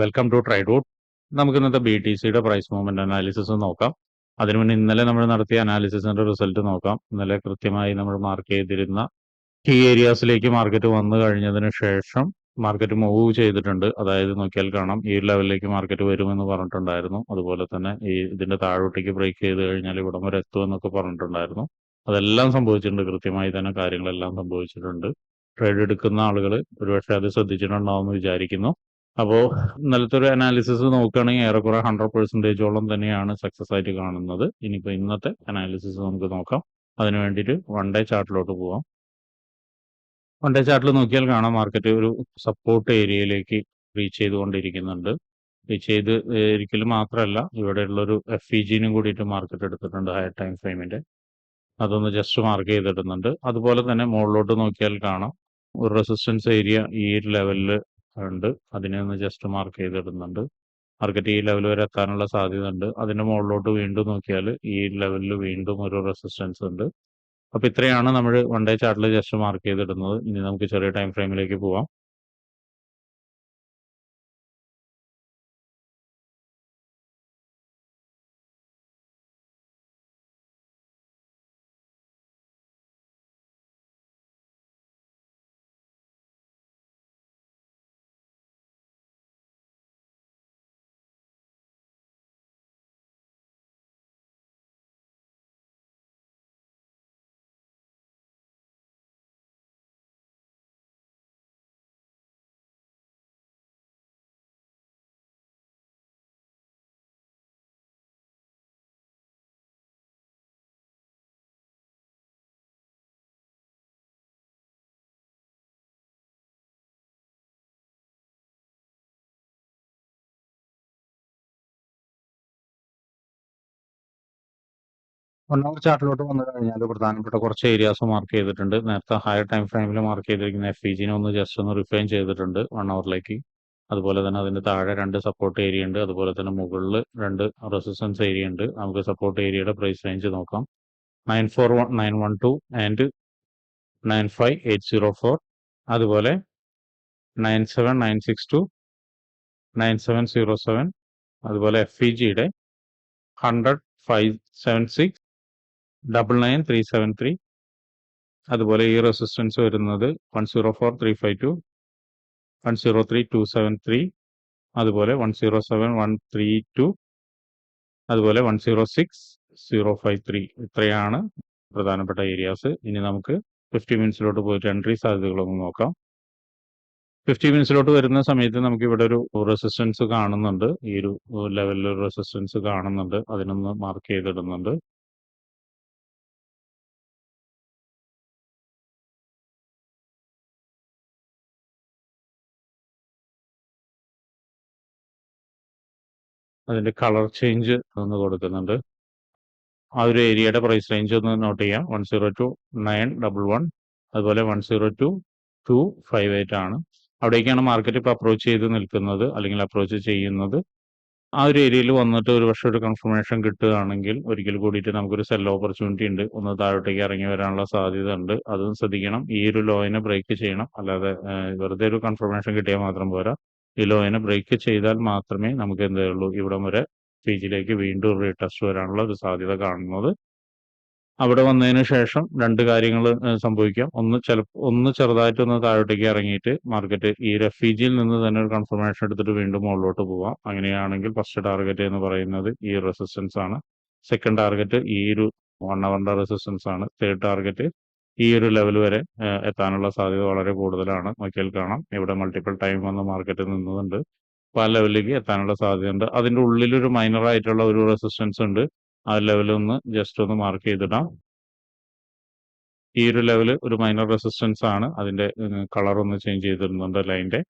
Welcome to tried out നമുക്ക് ഇന്നത്തെ B T സിയുടെ പ്രൈസ് മൂവ്മെന്റ് അനാലിസിസ് നോക്കാം. അതിനു മുന്നേ ഇന്നലെ നമ്മൾ നടത്തിയ അനാലിസിസിന്റെ റിസൾട്ട് നോക്കാം. ഇന്നലെ കൃത്യമായി നമ്മൾ മാർക്ക് ചെയ്തിരുന്ന കീ ഏരിയാസിലേക്ക് മാർക്കറ്റ് വന്നു കഴിഞ്ഞതിന് ശേഷം മാർക്കറ്റ് മൂവ് ചെയ്തിട്ടുണ്ട്. അതായത് നോക്കിയാൽ കാണാം ഈ ലെവലിലേക്ക് മാർക്കറ്റ് വരുമെന്ന് പറഞ്ഞിട്ടുണ്ടായിരുന്നു. അതുപോലെ തന്നെ ഈ ഇതിന്റെ താഴോട്ടേക്ക് ബ്രേക്ക് ചെയ്ത് കഴിഞ്ഞാൽ ഇവിടം വരെ എത്തുമെന്നൊക്കെ പറഞ്ഞിട്ടുണ്ടായിരുന്നു. അതെല്ലാം സംഭവിച്ചിട്ടുണ്ട്. കൃത്യമായി തന്നെ കാര്യങ്ങളെല്ലാം സംഭവിച്ചിട്ടുണ്ട്. ട്രേഡ് എടുക്കുന്ന ആളുകൾ ഒരുപക്ഷെ അത് ശ്രദ്ധിച്ചിട്ടുണ്ടാവും എന്ന് വിചാരിക്കുന്നു. അപ്പോൾ ഇന്നലത്തെ ഒരു അനാലിസിസ് നോക്കുകയാണെങ്കിൽ ഏറെക്കുറെ ഹൺഡ്രഡ് പെർസെന്റേജോളം തന്നെയാണ് സക്സസ് ആയിട്ട് കാണുന്നത്. ഇനിയിപ്പോൾ ഇന്നത്തെ അനാലിസിസ് നമുക്ക് നോക്കാം. അതിന് വേണ്ടിയിട്ട് വൺ ഡേ ചാർട്ടിലോട്ട് പോവാം. വൺ ഡേ ചാർട്ടിൽ നോക്കിയാൽ കാണാം മാർക്കറ്റ് ഒരു സപ്പോർട്ട് ഏരിയയിലേക്ക് റീച്ച് ചെയ്തുകൊണ്ടിരിക്കുന്നുണ്ട്. റീച്ച് ചെയ്ത് ഇരിക്കലും മാത്രമല്ല ഇവിടെയുള്ളൊരു എഫ് ഇ ജിനും കൂടിയിട്ട് മാർക്കറ്റ് എടുത്തിട്ടുണ്ട് ഹയർ ടൈം ഫ്രെയിമിന്റെ അതൊന്ന് ജസ്റ്റ് മാർക്ക് ചെയ്തിടുന്നുണ്ട്. അതുപോലെ തന്നെ മുകളിലോട്ട് നോക്കിയാൽ കാണാം. ഒരു റെസിസ്റ്റൻസ് ഏരിയ ഈ ലെവലിൽ ഉണ്ട്. അതിനെ ഒന്ന് ജസ്റ്റ് മാർക്ക് ചെയ്തിടുന്നുണ്ട്. മാർക്കറ്റ് ഈ ലെവൽ വരെ എത്താനുള്ള സാധ്യത ഉണ്ട് അതിന്റെ മുകളിലോട്ട് വീണ്ടും നോക്കിയാൽ ഈ ലെവലിൽ വീണ്ടും ഒരു റെസിസ്റ്റൻസ് ഉണ്ട്. അപ്പൊ ഇത്രയാണ് നമ്മൾ വൺ ഡേ ചാർട്ടിൽ ജസ്റ്റ് മാർക്ക് ചെയ്തിടുന്നത്. ഇനി നമുക്ക് ചെറിയ ടൈം ഫ്രെയിമിലേക്ക് പോവാം. അവർ ചാർട്ടിലോട്ട് വന്നു കഴിഞ്ഞാൽ പ്രധാനപ്പെട്ട കുറച്ച് ഏരിയാസ് മാർക്ക് ചെയ്തിട്ടുണ്ട്. നേരത്തെ ഹയർ ടൈം ഫ്രെയിമിൽ മാർക്ക് ചെയ്തിരിക്കുന്ന എഫ് ഇജിനെ ജിനെ ഒന്ന് ജസ്റ്റ് ഒന്ന് റിഫൈൻ ചെയ്തിട്ടുണ്ട് വൺ അവറിലേക്ക് അതുപോലെ തന്നെ അതിന്റെ താഴെ രണ്ട് സപ്പോർട്ട് ഏരിയ ഉണ്ട്. അതുപോലെ തന്നെ മുകളിൽ രണ്ട് റെസിസ്റ്റൻസ് ഏരിയ ഉണ്ട്. നമുക്ക് സപ്പോർട്ട് ഏരിയയുടെ പ്രൈസ് റേഞ്ച് നോക്കാം. Nine four one nine one two and nine five eight zero four അതുപോലെ nine seven nine six two nine seven zero seven അതുപോലെ എഫ് ഇ ജിയുടെ hundred five seven six double nine three seven three അതുപോലെ ഈ resistance വരുന്നത് one zero four three five two one zero three two seven three അതുപോലെ one zero seven one three two അതുപോലെ one zero six zero five three ഇത്രയാണ് പ്രധാനപ്പെട്ട areas ഇനി നമുക്ക് fifty മിനിറ്റ്സിലോട്ട് പോയിട്ട് എൻട്രി സാധ്യതകളൊന്ന് നോക്കാം. ഫിഫ്റ്റി മിനിറ്റ്സിലോട്ട് വരുന്ന സമയത്ത് നമുക്ക് ഇവിടെ ഒരു റെസിസ്റ്റൻസ് കാണുന്നുണ്ട്. ഈ ഒരു ലെവലിൽ ഒരു റെസിസ്റ്റൻസ് കാണുന്നുണ്ട്. അതിനൊന്ന് മാർക്ക് ചെയ്തിടുന്നുണ്ട്. അതിന്റെ കളർ ചേഞ്ച് ഒന്ന് കൊടുക്കുന്നുണ്ട്. ആ ഒരു ഏരിയയുടെ പ്രൈസ് റേഞ്ച് ഒന്ന് നോട്ട് ചെയ്യാം. One zero two nine double one അതുപോലെ one zero two two five eight ആണ്. അവിടേക്കാണ് മാർക്കറ്റ് ഇപ്പോൾ അപ്രോച്ച് ചെയ്ത് നിൽക്കുന്നത് അല്ലെങ്കിൽ അപ്രോച്ച് ചെയ്യുന്നത്. ആ ഒരു ഏരിയയിൽ വന്നിട്ട് ഒരു പക്ഷേ ഒരു കൺഫർമേഷൻ കിട്ടുകയാണെങ്കിൽ ഒരിക്കൽ കൂടിയിട്ട് നമുക്കൊരു സെൽ ഓപ്പർച്യൂണിറ്റി ഉണ്ട്. ഒന്ന് താഴോട്ടേക്ക് ഇറങ്ങി വരാനുള്ള സാധ്യത ഉണ്ട്. അതും ശ്രദ്ധിക്കണം. ഈ ഒരു ലോയിനെ ബ്രേക്ക് ചെയ്യണം. അല്ലാതെ വെറുതെ ഒരു കൺഫർമേഷൻ കിട്ടിയാൽ മാത്രം പോരാ. ഈ ലോയിനെ ബ്രേക്ക് ചെയ്താൽ മാത്രമേ നമുക്ക് എന്തുള്ളൂ ഇവിടം വരെ പേജിലേക്ക് വീണ്ടും റീടെസ്റ്റ് വരാനുള്ള ഒരു സാധ്യത കാണുന്നത്. അവിടെ വന്നതിന് ശേഷം രണ്ട് കാര്യങ്ങൾ സംഭവിക്കാം. ഒന്ന് ചില ഒന്ന് ചെറുതായിട്ട് ഒന്ന് താഴോട്ടേക്ക് ഇറങ്ങിയിട്ട് മാർക്കറ്റ് ഈ റെഫ്യൂജിയിൽ നിന്ന് തന്നെ ഒരു കൺഫർമേഷൻ എടുത്തിട്ട് വീണ്ടും മുകളിലോട്ട് പോവാം. അങ്ങനെയാണെങ്കിൽ ഫസ്റ്റ് ടാർഗറ്റ് എന്ന് പറയുന്നത് ഈ റെസിസ്റ്റൻസ് ആണ്. സെക്കൻഡ് ടാർഗറ്റ് ഈ ഒരു വൺ അവറിന്റെ റെസിസ്റ്റൻസ് ആണ്. തേർഡ് ടാർഗറ്റ് ഈ ഒരു ലെവൽ വരെ എത്താനുള്ള സാധ്യത വളരെ കൂടുതലാണ്. നോക്കിയാൽ കാണാം. ഇവിടെ മൾട്ടിപ്പിൾ ടൈം വന്ന് മാർക്കറ്റിൽ നിന്നുണ്ട് അപ്പോൾ ആ ലെവലിലേക്ക് എത്താനുള്ള സാധ്യതയുണ്ട്. അതിന്റെ ഉള്ളിലൊരു മൈനർ ആയിട്ടുള്ള ഒരു റെസിസ്റ്റൻസ് ഉണ്ട്. ആ ലെവലൊന്ന് ജസ്റ്റ് ഒന്ന് മാർക്ക് ചെയ്തിടാം. ഈ ഒരു ലെവൽ ഒരു മൈനർ റെസിസ്റ്റൻസ് ആണ്. അതിന്റെ കളർ ഒന്ന് ചേഞ്ച് ചെയ്തിരുന്നുണ്ട് ലൈന്റെ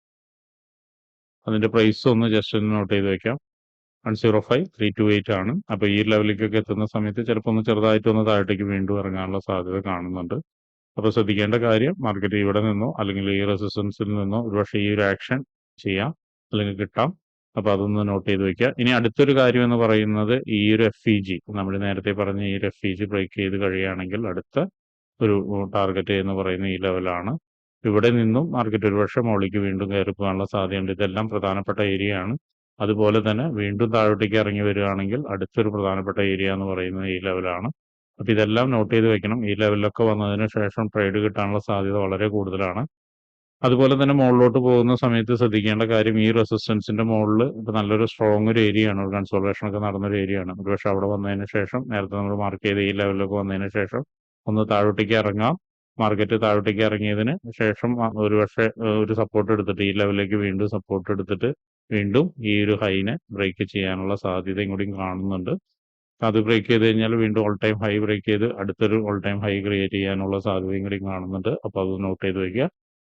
അതിന്റെ പ്രൈസ് ഒന്ന് ജസ്റ്റ് ഒന്ന് നോട്ട് ചെയ്ത് വെക്കാം. One zero five three two eight ആണ്. അപ്പോൾ ഈ ലെവലിലേക്കൊക്കെ എത്തുന്ന സമയത്ത് ചിലപ്പോൾ ഒന്ന് ചെറുതായിട്ട് ഒന്ന് താഴത്തേക്ക് വീണ്ടും ഇറങ്ങാനുള്ള സാധ്യത കാണുന്നുണ്ട്. അപ്പോൾ ശ്രദ്ധിക്കേണ്ട കാര്യം മാർക്കറ്റ് ഇവിടെ നിന്നോ അല്ലെങ്കിൽ ഈ റെസിസ്റ്റൻസിൽ നിന്നോ ഒരുപക്ഷെ ഈ ഒരു ആക്ഷൻ ചെയ്യാം അല്ലെങ്കിൽ കിട്ടാം. അപ്പോൾ അതൊന്ന് നോട്ട് ചെയ്ത് വെക്കുക. ഇനി അടുത്തൊരു കാര്യം എന്ന് പറയുന്നത് ഈ ഒരു എഫ് ഇ ജി നമ്മൾ നേരത്തെ പറഞ്ഞ ഈ ഒരു എഫ് ഇ ജി ബ്രേക്ക് ചെയ്ത് കഴിയുകയാണെങ്കിൽ അടുത്ത ഒരു ടാർഗറ്റ് എന്ന് പറയുന്ന ഈ ലെവലാണ് ഇവിടെ നിന്നും മാർക്കറ്റ് ഒരുപക്ഷെ മുകളിലേക്ക് വീണ്ടും കയറി പോകാനുള്ള സാധ്യതയുണ്ട്. ഇതെല്ലാം പ്രധാനപ്പെട്ട ഏരിയയാണ് അതുപോലെ തന്നെ വീണ്ടും താഴോട്ടേക്ക് ഇറങ്ങി വരികയാണെങ്കിൽ അടുത്തൊരു പ്രധാനപ്പെട്ട ഏരിയ എന്ന് പറയുന്നത് ഈ ലെവലാണ് അപ്പോൾ ഇതെല്ലാം നോട്ട് ചെയ്ത് വെക്കണം. ഈ ലെവലിലൊക്കെ വന്നതിന് ശേഷം ട്രേഡ് കിട്ടാനുള്ള സാധ്യത വളരെ കൂടുതലാണ്. അതുപോലെ തന്നെ മുകളിലോട്ട് പോകുന്ന സമയത്ത് ശ്രദ്ധിക്കേണ്ട കാര്യം ഈ റെസിസ്റ്റൻസിന്റെ മുകളിൽ ഇപ്പൊ നല്ലൊരു സ്ട്രോങ് ഒരു ഏരിയ ആണ്. ഒരു കൺസോൾവേഷൻ ഒക്കെ നടന്നൊരു ഏരിയ ആണ്. ഒരുപക്ഷെ അവിടെ വന്നതിന് ശേഷം നേരത്തെ നമ്മൾ മാർക്ക് ചെയ്ത ഈ ലെവലിലൊക്കെ വന്നതിന് ശേഷം ഒന്ന് താഴോട്ടേക്ക് ഇറങ്ങാം. മാർക്കറ്റ് താഴോട്ടേക്ക് ഇറങ്ങിയതിന് ശേഷം ഒരുപക്ഷെ ഒരു സപ്പോർട്ട് എടുത്തിട്ട് ഈ ലെവലിലേക്ക് വീണ്ടും സപ്പോർട്ട് എടുത്തിട്ട് വീണ്ടും ഈ ഒരു ഹൈനെ ബ്രേക്ക് ചെയ്യാനുള്ള സാധ്യതയും കൂടി കാണുന്നുണ്ട്. അത് ബ്രേക്ക് ചെയ്ത് കഴിഞ്ഞാൽ വീണ്ടും ഓൾ ടൈം ഹൈ ബ്രേക്ക് ചെയ്ത് അടുത്തൊരു ഓൾ ടൈം ഹൈ ക്രിയേറ്റ് ചെയ്യാനുള്ള സാധ്യതയും കൂടി കാണുന്നുണ്ട്. അപ്പോൾ അത് നോട്ട് ചെയ്ത് വെക്കുക.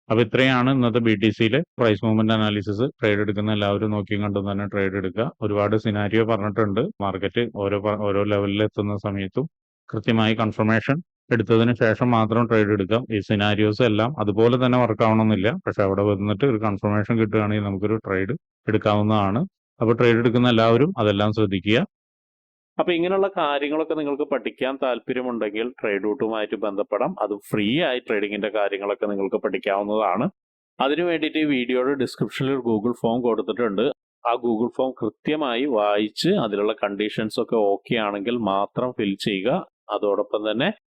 അപ്പോൾ ഇത്രയാണ് ഇന്നത്തെ ബി ടി സിയിലെ പ്രൈസ് മൂവ്മെന്റ് അനാലിസിസ് ട്രേഡ് എടുക്കുന്ന എല്ലാവരും നോക്കിയും കണ്ടും തന്നെ ട്രേഡ് എടുക്കുക. ഒരുപാട് സിനാരിയോ പറഞ്ഞിട്ടുണ്ട്. മാർക്കറ്റ് ഓരോ ഓരോ ലെവലിൽ എത്തുന്ന സമയത്തും കൃത്യമായി കൺഫർമേഷൻ എടുത്തതിന് ശേഷം മാത്രം ട്രേഡ് എടുക്കാം. ഈ സിനാരിയോസ് എല്ലാം അതുപോലെ തന്നെ വർക്ക് ആവണമെന്നില്ല. പക്ഷെ അവിടെ വന്നിട്ട് ഒരു കൺഫർമേഷൻ കിട്ടുകയാണെങ്കിൽ നമുക്കൊരു ട്രേഡ് എടുക്കാവുന്നതാണ്. അപ്പോൾ ട്രേഡ് എടുക്കുന്ന എല്ലാവരും അതെല്ലാം ശ്രദ്ധിക്കുക. അപ്പൊ ഇങ്ങനെയുള്ള കാര്യങ്ങളൊക്കെ നിങ്ങൾക്ക് പഠിക്കാൻ താല്പര്യമുണ്ടെങ്കിൽ ട്രേഡ് റൂട്ടുമായിട്ട് ബന്ധപ്പെടാം. അത് ഫ്രീ ആയി ട്രേഡിങ്ങിന്റെ കാര്യങ്ങളൊക്കെ നിങ്ങൾക്ക് പഠിക്കാവുന്നതാണ്. അതിനു വേണ്ടിയിട്ട് ഈ വീഡിയോയുടെ ഡിസ്ക്രിപ്ഷനിൽ ഒരു ഗൂഗിൾ ഫോം കൊടുത്തിട്ടുണ്ട്. ആ ഗൂഗിൾ ഫോം കൃത്യമായി വായിച്ച് അതിലുള്ള കണ്ടീഷൻസ് ഒക്കെ ഓക്കെ ആണെങ്കിൽ മാത്രം ഫിൽ ചെയ്യുക. അതോടൊപ്പം തന്നെ